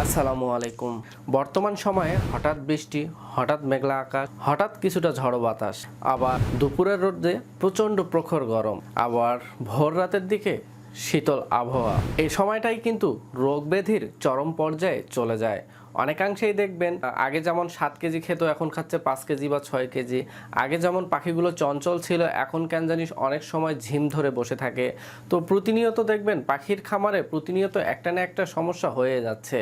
আসসালামু আলাইকুম। বর্তমান সময়ে হঠাৎ বৃষ্টি, হঠাৎ মেঘলা আকাশ, হঠাৎ কিছুটা ঝড়ো বাতাস, আবার দুপুরের রোদে প্রচণ্ড প্রখর গরম, আবার ভোর রাতের দিকে শীতল আবহাওয়া। এই সময়টাই কিন্তু রোগ ব্যাধির চরম পর্যায়ে চলে যায়। অনেকাংশেই দেখবেন আগে যেমন সাত কেজি খেত, এখন খাচ্ছে পাঁচ কেজি বা ছয় কেজি। আগে যেমন পাখিগুলো চঞ্চল ছিল, এখন কেন জানিস অনেক সময় ঝিম ধরে বসে থাকে। তো প্রতিনিয়ত দেখবেন, পাখির খামারে প্রতিনিয়ত একটা না একটা সমস্যা হয়ে যাচ্ছে।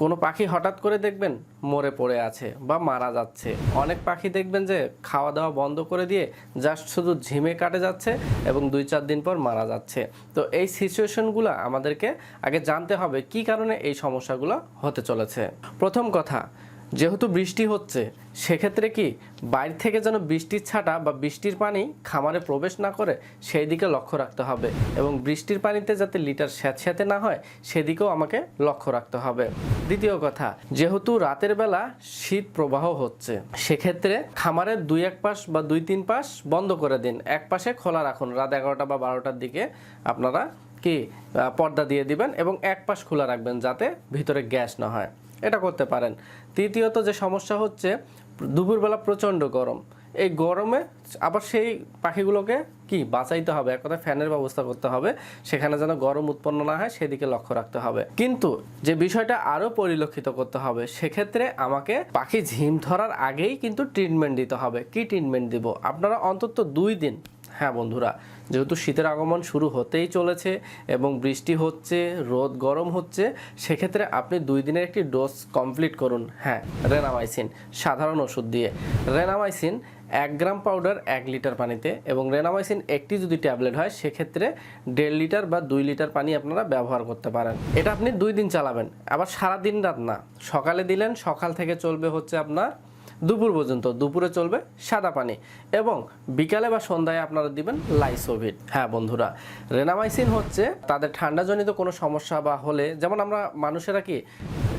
কোনো পাখি হঠাৎ করে দেখবেন মরে পড়ে আছে বা মারা যাচ্ছে। অনেক পাখি দেখবেন যে খাওয়া দাওয়া বন্ধ করে দিয়ে জাস্ট শুধু ঝিমে কাটে যাচ্ছে এবং দুই চার দিন পর মারা যাচ্ছে। তো এই সিচুয়েশনগুলো আমাদেরকে আগে জানতে হবে, কি কারণে এই সমস্যাগুলো হতে চলেছে? প্রথম কথা, যেহেতু বৃষ্টি হচ্ছে, সেক্ষেত্রে কি বাইরে থেকে যেন বৃষ্টির ছাটা বা বৃষ্টির পানি খামারে প্রবেশ না করে সেই দিকে লক্ষ্য রাখতে হবে এবং বৃষ্টির পানিতে যাতে লিটার স্যাঁতস্যাঁতে না হয়, সেদিকেও আমাকে লক্ষ্য রাখতে হবে। দ্বিতীয় কথা, যেহেতু রাতের বেলা শীত প্রবাহ হচ্ছে, সেক্ষেত্রে খামারের দুই এক পাশ বা দুই তিন পাশ বন্ধ করে দিন। এক পাশে খোলা রাখুন, রাত এগারোটা বা বারোটার দিকে আপনারা কি পর্দা দিয়ে দিবেন এবং এক পাশ খোলা রাখবেন যাতে ভিতরে গ্যাস না হয়। এটা করতে পারেন। তৃতীয়ত যে সমস্যা হচ্ছে, দুপুরবেলা প্রচণ্ড গরম। এই গরমে আবার সেই পাখিগুলোকে কি বাঁচাইতে হবে, এক কথা ফ্যানের ব্যবস্থা করতে হবে, সেখানে যেন গরম উৎপন্ন না হয়, সেদিকে লক্ষ্য রাখতে হবে। কিন্তু যে বিষয়টা আরও পরিলক্ষিত করতে হবে, সেক্ষেত্রে আমাকে পাখি ঝিম ধরার আগেই কিন্তু ট্রিটমেন্ট দিতে হবে। কি ট্রিটমেন্ট দিব? আপনারা অন্তত দুই দিন হ্যাঁ বন্ধুরা, যেহেতু শীতের আগমন শুরু হতেই চলেছে এবং বৃষ্টি হচ্ছে, রোদ গরম হচ্ছে, সেক্ষেত্রে আপনি দুই দিনের একটি ডোজ কমপ্লিট করুন। হ্যাঁ রেনামাইসিন, সাধারণ ওষুধ দিয়ে। রেনামাইসিন এক গ্রাম পাউডার এক লিটার পানিতে এবং রেনামাইসিন একটি যদি ট্যাবলেট হয়, সেক্ষেত্রে দেড় লিটার বা দুই লিটার পানি আপনারা ব্যবহার করতে পারেন। এটা আপনি দুই দিন চালাবেন, আবার সারা দিন রাত না। সকালে দিলেন, সকাল থেকে চলবে হচ্ছে আপনার দুপুর পর্যন্ত দুপুরে চলবে সাদা পানি এবং বিকালে বা সন্ধ্যায় আপনারা দিবেন লাইসোভিট হ্যাঁ বন্ধুরা, রেনামাইসিন হচ্ছে তাদের ঠান্ডাজনিত কোনো সমস্যা বা হলে যেমন আমরা মানুষেরা কি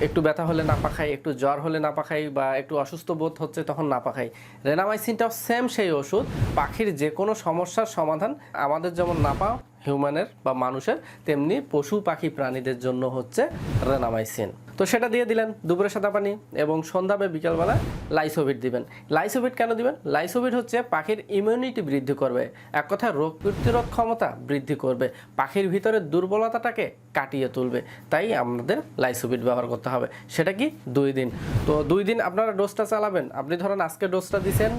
একটু ব্যথা হলে নাপা খাই, একটু জ্বর হলে নাপা খাই বা একটু অসুস্থ বোধ হচ্ছে তখন নাপা খাই। রেনামাইসিনটাও সেম সেই ওষুধ, পাখির যে কোনো সমস্যার সমাধান আমাদের যেমন নাপা হিউম্যানের বা মানুষের, তেমনি পশু পাখি প্রাণীদের জন্য হচ্ছে রেনামাইসিন। তো সেটা দিয়ে দিলেন দুপুরে সাদা পানি এবং সন্ধ্যা বা বিকালবেলা লাইসোভিট দিবেন। লাইসোভিট কেন দিবেন? লাইসোভিট হচ্ছে পাখির ইমিউনিটি বৃদ্ধি করবে। এক কথায় রোগ প্রতিরোধ ক্ষমতা বৃদ্ধি করবে। পাখির ভিতরে দুর্বলতাটাকে কাটিয়ে তুলবে। তাই আমাদের লাইসোভিট ব্যবহার করতে হবে। সেটা কি? দুই দিন। তো দুই দিন আপনারা ডোজটা চালাবেন। আপনি ধরেন আজকে ডোজটা দিছেন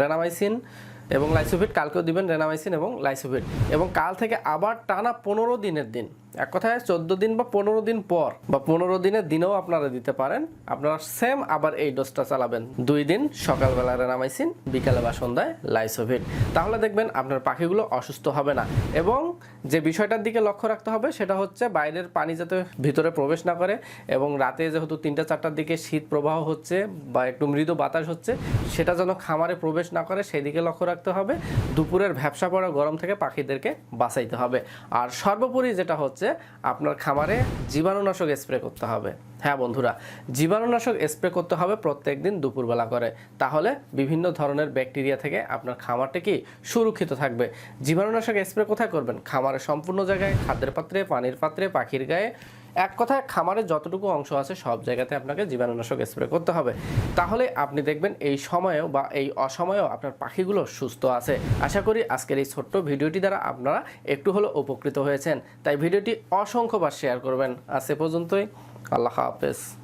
রেনামাইসিন এবং লাইসোভিট কালকেও দিবেন রেনামাইসিন এবং লাইসোভিট এবং কাল থেকে আবার টানা পনেরো দিনের দিন। এক কথায় চোদ্দ দিন বা পনেরো দিন পর বা পনেরো দিনের দিনেও আপনারা দিতে পারেন। আপনারা সেম আবার এই ডোজটা চালাবেন। দুই দিন সকালবেলা রেনামাইসিন, বিকালে বা সন্ধ্যায় লাইসোভিট তাহলে দেখবেন আপনার পাখিগুলো অসুস্থ হবে না এবং যে বিষয়টার দিকে লক্ষ্য রাখতে হবে সেটা হচ্ছে বাইরের পানি যাতে ভিতরে প্রবেশ না করে এবং রাতে যেহেতু তিনটা, চারটার দিকে শীত প্রবাহ হচ্ছে বা একটু মৃদু বাতাস হচ্ছে, সেটা যেন খামারে প্রবেশ না করে সেই দিকে লক্ষ্য রাখতে হবে। দুপুরের ভ্যাবসা পড়া গরম থেকে পাখিদেরকে বাঁচাইতে হবে। আর সর্বোপরি যেটা হচ্ছে আপনার খামারে জীবাণুনাশক স্প্রে করতে হবে। হ্যাঁ বন্ধুরা, জীবাণুনাশক স্প্রে করতে হবে প্রত্যেক দিন দুপুরবেলা করে। তাহলে বিভিন্ন ধরনের ব্যাকটেরিয়া থেকে আপনার খামারটা কি সুরক্ষিত থাকবে? জীবাণুনাশক স্প্রে কোথায় করবেন? খামারের সম্পূর্ণ জায়গায়, খাদ্যের পাত্রে, পানির পাত্রে, পাখির গায়ে এক কথায় খামারের যতটুকু অংশ আছে সব জায়গাতে আপনাকে জীবাণুনাশক স্প্রে করতে হবে। তাহলে আপনি দেখবেন এই সময়েও বা এই অসময়েও আপনার পাখিগুলো সুস্থ আছে। আশা করি আজকের এই ছোট্ট ভিডিওটি দ্বারা আপনারা একটু হলেও উপকৃত হয়েছেন। তাই ভিডিওটি অসংখ্যবার শেয়ার করবেন। আজ এ পর্যন্তই। আল্লাহ হাফেজ।